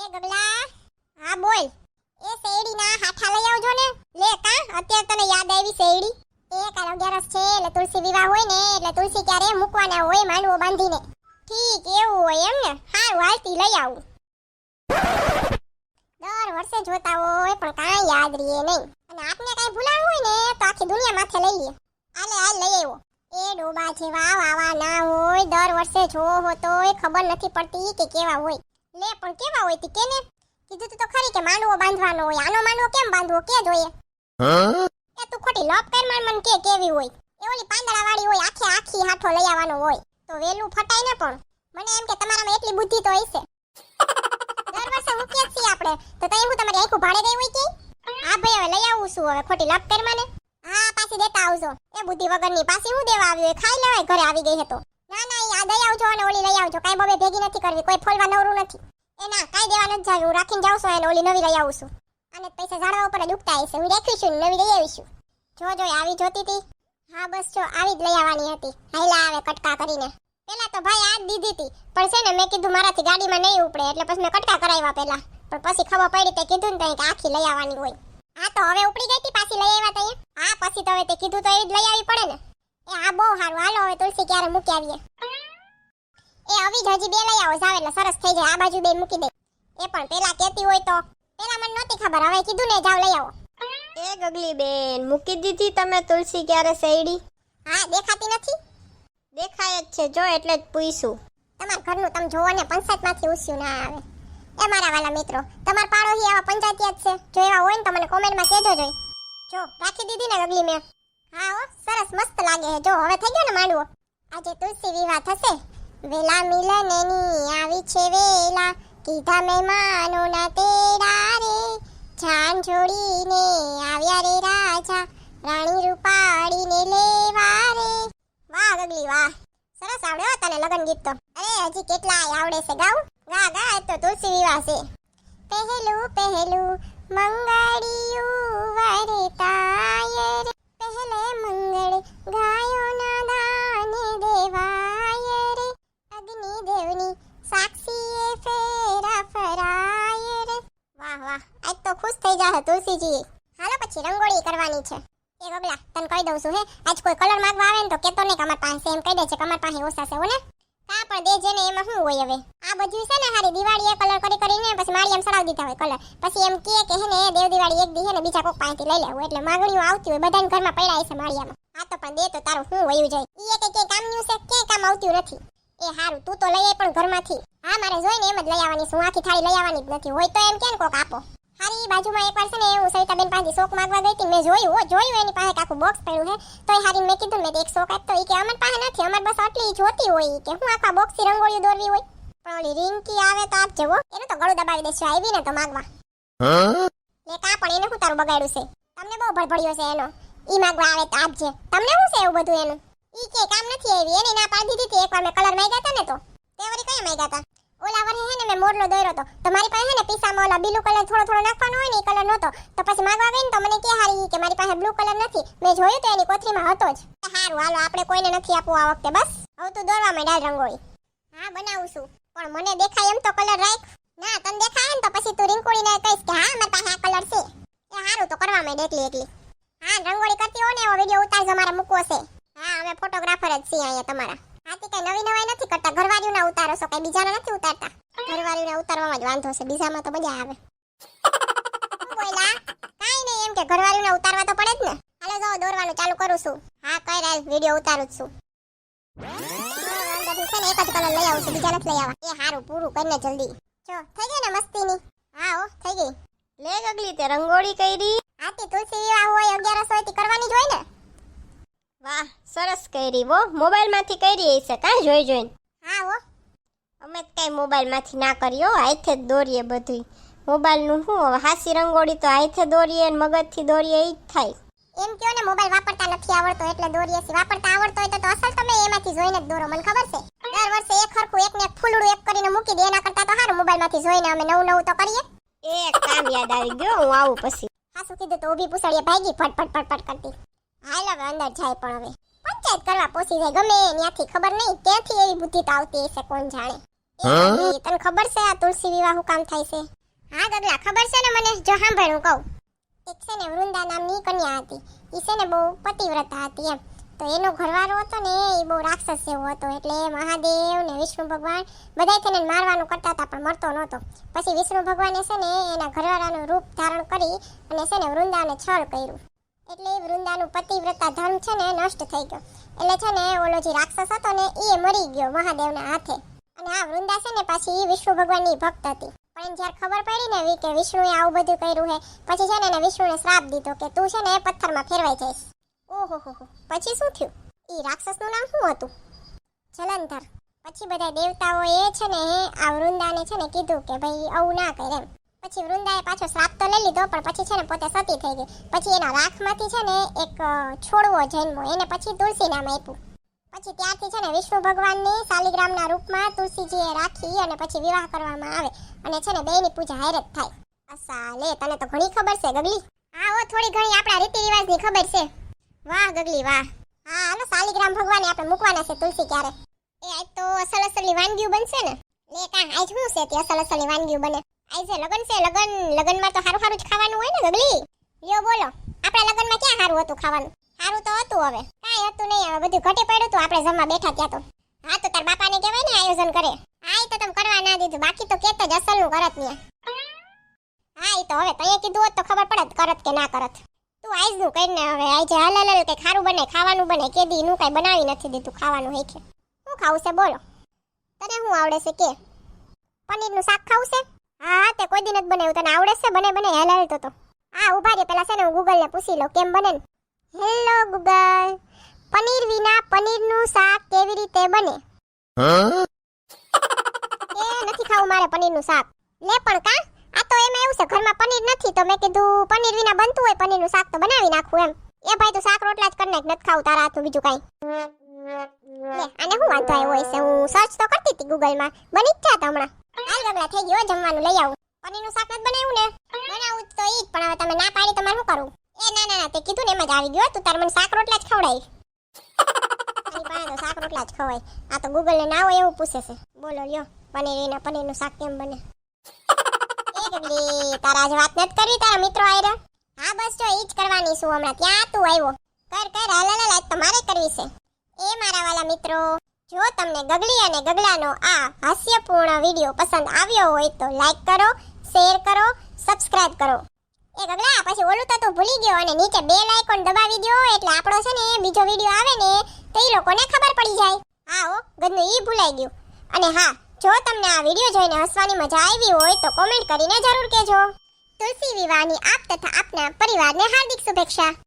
એ ગગલા. હા, બોલ. એ શેરડીના હાથા લઈ આવજો ને. લે, કા? અત્યારે તને યાદ આવી શેરડી? એ કાલ અગિયારસ છે, એટલે તુલસી વિવાહ હોય ને, એટલે તુલસી ક્યારે મૂકવાના હોય માંડવો બાંધીને. ઠીક, એવું હોય એમ ને. હારું હાલતી લઈ આવું. દર વર્ષે જોતા હોય, પણ કાંઈ યાદ રહીએ નહીં. અને આપને કાંઈ ભૂલાવું હોય ને, તો આખી દુનિયા માથે લઈ લઈએ આલે, હાલ લઈ આવ્યો. એ ડોબા જેવા વાવા ના હોય, દર વર્ષે જોવો હો તોય ખબર નથી પડતી કે કેવા હોય. લે પણ કેવા હોય તી કેને? કીધું તું તો ખરી કે માંડવો બાંધવાનો હોય. આનો માંડવો કેમ બાંધવો? કે જોઈએ? એ તું ખોટી લપ કર માર મન કે કેવી હોય. એ ઓલી પાંદડા વાળી હોય આખે આખી હાથો લઈ આવવાનો હોય. તો વેલું ફટાય ને પણ. મને એમ કે તમારામાં એટલી બુદ્ધિ તો હશે. દર વર્ષે હું કે છીએ આપણે? તો તઈ હું તમારી આખું ભાડે ગઈ હોય કે? હા ભાઈ હવે લઈ આવું છું. હવે ખોટી લપ કર મને. હા પાછી દેતા આવજો. એ બુદ્ધિ વગરની પાછી હું દેવા આવ્યો? એ ખાઈ લેવાય ઘરે આવી ગઈ હતો આ દઈ આવજો અને ઓલી લઈ આવજો. કાઈ બબે ભેગી નથી કરવી, કોઈ ફોલવા નવરું નથી. એ ના, કાઈ દેવાનું જ જાવું. રાખીને છું અને ઓલી નવી લઈ આવું અને પૈસા ઝાડવા ઉપર જ હશે. હું રાખીશું નવી લઈ આવીશું. જો આવી જોતી હતી. હા, બસ જો, આવી જ લઈ આવવાની હતી. હાઈલા આવે કટકા કરીને. પેલા તો ભાઈ આ જ દીધી હતી. પણ છે ને, મેં કીધું મારાથી ગાડીમાં નહીં ઉપડે. એટલે પછી મેં કટકા કરાવ્યા પેલા. પણ પછી ખબર પડી તે કીધું ને કે આખી લઈ આવવાની હોય. હા, તો હવે ઉપડી ગઈ હતી પાછી લઈ આવ્યા તઈ હા, પછી તો હવે તે કીધું તો એ જ લઈ આવી પડે ને. એ હા બહુ સારું. હાલો, હવે તુલસી ક્યારે મૂકી આવીએ? એ આવી જ હજી બે લઈ આવો જાવ એટલે સરસ થઈ જાય. આ બાજુ બે મૂકી દે. એ પણ પેલા કહેતી હોય તો. પેલા મને નહોતી ખબર હવે કીધું ને જાવ લઈ આવો. એ ગગલી બેન મૂકી દીધી તમે તુલસી ક્યારે શેરડી હા દેખાતી નથી. દેખાય જ છે જો એટલે જ પૂછું. તમારા ઘરનું તમે જોવો ને પંચાયતમાંથી ઉસ્યું ના આવે. એ મારા વાલા મિત્રો તમારા પાડોશી આવા પંચાયતી જ છે. જો એવા હોય ને તો મને કોમેન્ટમાં કહેજો જોઈ. જો રાખી દીધી ને ગગલી મેં. હા હો સરસ મસ્ત લાગે છે. જો હવે થઈ ગયો ને માંડવો. આજે તુલસી વિવાહ થશે. વેલા મિલનની આવી છે વેલા. કીધા મહેમાનો ના તેડા રે. જાન છોડીને આવ્યા રે રાજા. રાણી રૂપાળીને લેવા રે. વાહ, ગગલી, વાહ. સરસ આવડ્યો તને લગન ગીત તો. અરે, હજી કેટલા આવડે છે ગાવ ગા ગા તો તુલસી વિવાહ છે. પહેલું પહેલું મંગળિયું વરતાય આજ તો ખુશ થઈ જાહે તુલસીજી. હાલો પછી રંગોળી કરવાની છે. એ બબલા, તને કહી દઉં છું હે, આજ કોઈ કલર માંગવા આવે ને તો કેતો નહીં કમર પાસે એમ કહી દે છે કમર પાસે ઓછા છે ઓને કા પણ દેજે ને એમાં શું હોય હવે? આ બધું છે ને હારી દિવાળી કલર કરી કરીને પછી મારી એમ સડાવી દીધા હોય કલર પછી એમ કહે કે હે ને દેવ દિવાળી એક દી ને બીજા કોક પાસેથી લઈ લેવું એટલે માગણીઓ આવતી હોય, બધાને ઘરમાં પડ્યા છે માળિયામાં. હા તો પણ દે તો તારું શું વયું જાય. ઈ કે કામનું છે કે કામ આવતું નથી. એ હારું તું તો લઈ આય પણ ઘરમાંથી. હા મારે જોઈને એમ જ લઈ આવવાની છું. આખી થાળી લઈ આવવાની જ નથી. હોય તો એમ કેમ કોક આપો. હારી બાજુમાં એકવાર છે ને હું સવિતાબેન પાસે શોક માંગવા ગઈ હતી. મેં જોયું હો જોયું એની પાસે આખું બોક્સ પડ્યું હે તો એ હારી મેં કીધું મેં એક શોક આપતો એ કે અમાર પાસે નથી અમાર બસ આટલી જોતી હોય કે. હું આખા બોક્સથી રંગોળીઓ દોરવી હોય? પણ ઓલી રિંકી આવે તો આપ જવો એનું તો ગળું દબાવી દેશે આવી ને તો માંગવા. લે કા પણ એને હું તારું બગાડ્યું છે? તમને બહુ ભડભડ્યો છે એનો. ઈ માંગવા આવે તો આપજે તમને શું છે એવું બધું એનું? ઈ કે કામ નથી આવી, એને ના પાડી દીધી એકવાર મેં કલર માંગ્યા હતા ને તો. તે વળી કયા માંગ્યા હતા? ઓલા વરે હે ને મેં મોરલો દોર્યો તો તો મારી પાસે હે ને પીસામાં ઓલા બ્લુ કલર થોડો થોડો નાખવાનો હોય ને એ કલર નહોતો. તો પછી માંગવા ગઈ ને તો મને કે હારી કે મારી પાસે બ્લુ કલર નથી. મેં જોયું તો એની કોથળીમાં હતો જ. હારું, હાલો, આપણે કોઈને નથી આપવું આ વખતે, બસ. હવે તું દોરવા માંડ રંગોળી. હા, બનાવું છું. પણ મને દેખાય એમ તો કલર રાખ. ના, તને દેખાય ને તો પછી તું રીંકોળીને કહીશ કે હા, મારી પાસે આ કલર છે. એ હારું, તો કરવા માંડ એકલી એકલી. હા રંગોળી કરતી હો ને, એવો વીડિયો ઉતારજો, મારે મૂકવો છે. અમે ફોટોગ્રાફર જ છીએ અહીંયા તમારા. હાથી કઈ નવી નવાઈ નથી કરતા? ઘરવાળીઓ ના ઉતારો છો, કઈ બીજાના નથી ઉતારતા? ઘરવાળીઓ ઉતારવામાં જ વાંધો છે, બીજામાં તો મજા આવે. હું બોયલા કાઈ એમ કે ઘરવાળીઓ ઉતારવા તો પડે જ ને. હાલો જો, દોરવાનું ચાલુ કરું છું. હા, કઈ રાલ વીડિયો ઉતારું જ લઈ આવું છું, બીજા લઈ આવવા. એ પૂરું કરીને જલ્દી. જો, થઈ ગઈ ને મસ્તીની? હા થઈ ગઈ. લે ગગલી રંગોળી કરી આથી તુલસી વિવાહ હોય અગિયારસ હોય તે કરવાની જ હોય ને વાહ સરસ કરી મોબાઈલમાંથી કરી હશે કાં? જોઈ જોઈને. હા હો અમે તો કઈ મોબાઈલમાંથી ના કર્યો હાથે જ દોરીએ બધું મોબાઈલનું શું હવે હાસી રંગોળી તો હાથે દોરીએ અને મગજથી દોરીએ એ જ થાય. એમ કયો ને મોબાઈલ વાપરતા નથી આવડતો એટલે દોરીએ છીએ. વાપરતા આવડતો હોય તો અસલ તમે એમાંથી જોઈને જ દોરો મને ખબર છે. દર વર્ષે એક હરખું એક ને એક ફૂલડું એક કરીને મૂકી દે એના કરતા તો સારું મોબાઈલમાંથી જોઈને અમે નવું નવું તો કરીએ. એક કામ યાદ આવી ગયો હું આવું પછી. હા શું કીધું તો ઊભી પૂછડીએ ભાગી ફટ ફટ ફટ ફટ કરતી હાલ હવે અંદર જાય પણ હવે. પંચાયત કરવા પોસી જાય. ગમે ત્યાંથી ખબર નહીં. ક્યાંથી એવી બુદ્ધિ તો આવતી હશે કોણ જાણે. તને ખબર છે આ તુલસી વિવાહ હું કામ થાય છે? હા ગગલા ખબર છે ને મને? જો સાંભળ હું કહું. એક છે ને વૃંદા નામની કન્યા હતી. એ છે ને બહુ પતિવ્રતા હતી એમ. તો એનો ઘરવાળો હતો ને એ બહુ રાક્ષસ જેવો હતો. એટલે મહાદેવ ને વિષ્ણુ ભગવાન બધાય થઈને મારવાનું કરતા હતા પણ મરતો નહોતો. પછી વિષ્ણુ ભગવાને છે ને એના ઘરવાળાનું રૂપ ધારણ કરી અને છે ને વૃંદાને છળ કર્યું. એટલે એ વૃંદાનું પતિવ્રતા ધર્મ છે ને નષ્ટ થઈ ગયો. એટલે છે ને ઓલો જે રાક્ષસ હતો ને એ મરી ગયો મહાદેવના હાથે. અને આ વૃંદા છે ને પાછી વિષ્ણુ ભગવાનની ભક્ત હતી. પણ જ્યારે ખબર પડી ને કે વિષ્ણુએ આવું બધું કર્યું છે પછી છે ને એને વિષ્ણુને શ્રાપ દીધો કે તું છે ને પથ્થરમાં ફેરવાઈ જઈશ. ઓહો હો હો, પછી શું થયું? એ રાક્ષસનું નામ શું હતું? જલંધર. પછી બધા દેવતાઓએ છે ને આ વૃંદાને છે ને કીધું કે ભાઈ આવું ના કરે એમ. પછી વૃંદાએ પાછો શ્રાપ તો લઈ લીધો, પણ પછી છે ને પોતે સતી થઈ ગઈ. પછી એના રાખમાંથી છે ને એક છોડવો જન્મો એને પછી તુલસી નામ આપ્યું. પછી ત્યારથી છે ને વિષ્ણુ ભગવાનની શાલિગ્રામના રૂપમાં તુલસીજીએ રાખી અને પછી વિવાહ કરવામાં આવે. અને છે ને બેની પૂજા હારે થાય. અસા લે તને તો ઘણી ખબર છે, ગગલી? હા, હો, થોડી ઘણી આપણા રીતિ રિવાજની ખબર છે. વાહ, ગગલી, વાહ. હા, હાલો શાલિગ્રામ ભગવાને આપણે મૂકવાના છે તુલસી ક્યારે? એ આજ તો અસલ અસલી વાનગીઓ બનશે ને? લે, કા, આજ શું છે તે અસલ અસલી વાનગીઓ બને? આજ લગન છે, લગન, લગનમાં તો સારું સારું જ ખાવાનું હોય ને, ગગલી? લ્યો બોલો, આપણા લગનમાં ક્યાં સારું હતું ખાવાનું? સારું તો હતું હવે. કાંઈ હતું નહીં, હવે બધું ઘટી પડ્યું હતું આપણે જમવા બેઠા ત્યાં તો. હા, તો તાર બાપાને કહેવાય ને આયોજન કરે. હા તો તમે કરવા ના દીધું, બાકી તો કેત જ અસલનું કરત ને હા એ તો હવે તઈએ કીધું હોત તો ખબર પડત કરત કે ના કરત. તું આઈઝનું કરીને હવે આજે હલ હલ હલ કે ખારું બને, ખાવાનું બને, કેદી નું કાંઈ બનાવી નથી દીધું ખાવાનું હે કે. શું ખાવું છે, બોલો. તને શું આવડે છે કે? પનીરનું શાક ખાવું છે? હા હા તે કોઈ દિન જ બનાવ્યું. તને આવડે છે? બને બને હેલ હેલ તો તો. હા ઊભા રે પેલા છે ને હું ગૂગલને પૂછી લઉં. કેમ બને ને? Hello Google. પનીર વિના પનીરનું શાક કેવી રીતે બને? એ નથી ખાવું મારે પનીરનું શાક. લે પણ કા? આ તો એમાં એવું છે ઘરમાં પનીર નથી. તો મેં કીધું પનીર વિના બનતું હોય પનીરનું શાક તો બનાવી નાખું એમ. એ ભાઈ તું શાક રોટલા જ કરી નાખ નથી ખાવું તારા હાથનું બીજું કાંઈ. લે આને શું વાંધો આવ્યો હોય છે? હું સર્ચ તો કરતી હતી ગૂગલમાં. બની જ જાત હમણાં. હાલ ગગલા થઈ ગયો જમવાનું લઈ આવું. પનીરનું શાક નથી બનાવ્યું ને? બનાવું તો ઈ પણ હવે તમે ના પાડી તો મારું શું કરવું એ ના ના ના, તે કીધું ને એમ જ આવી ગયો તું તાર મને શાક રોટલા જ ખવડાવી પાસે તો શાક રોટલા જ ખવાય. આ તો ગૂગલ ને ના હોય એવું પૂછે છે. બોલો, લ્યો, પનીર એના પનીરનું શાક કેમ બને? એ ગગલી તારા આજે વાત નથી કરવી તારા મિત્રો આયરા? હા, બસ જો, ઈ જ કરવાની છું હમણાં. ક્યાં તું આવ્યો. કર કર, હાલ હાલ તમારે મારે કરવી છે. એ મારા વાલા મિત્રો. જો તમને ગગલી અને ગગલાનો આ હાસ્યપૂર્ણ વીડિયો પસંદ આવ્યો હોય તો લાઈક કરો, શેર કરો, સબસ્ક્રાઇબ કરો. એ ગગલા, પછી ઓલું તો તું ભૂલી ગયો અને નીચે બે આઇકોન દબાવી દો એટલે આપણો છે ને બીજો વીડિયો આવે ને, તો એ લોકોને ખબર પડી જાય. હા ઓ ગદનું ઈ ભૂલાઈ ગયું. અને હા, જો તમને આ વીડિયો જોઈને હસવાની મજા આવી હોય તો કોમેન્ટ કરીને જરૂર કહેજો. તુલસી વિવાહની આપ તથા આપના પરિવારને હાર્દિક શુભેચ્છા.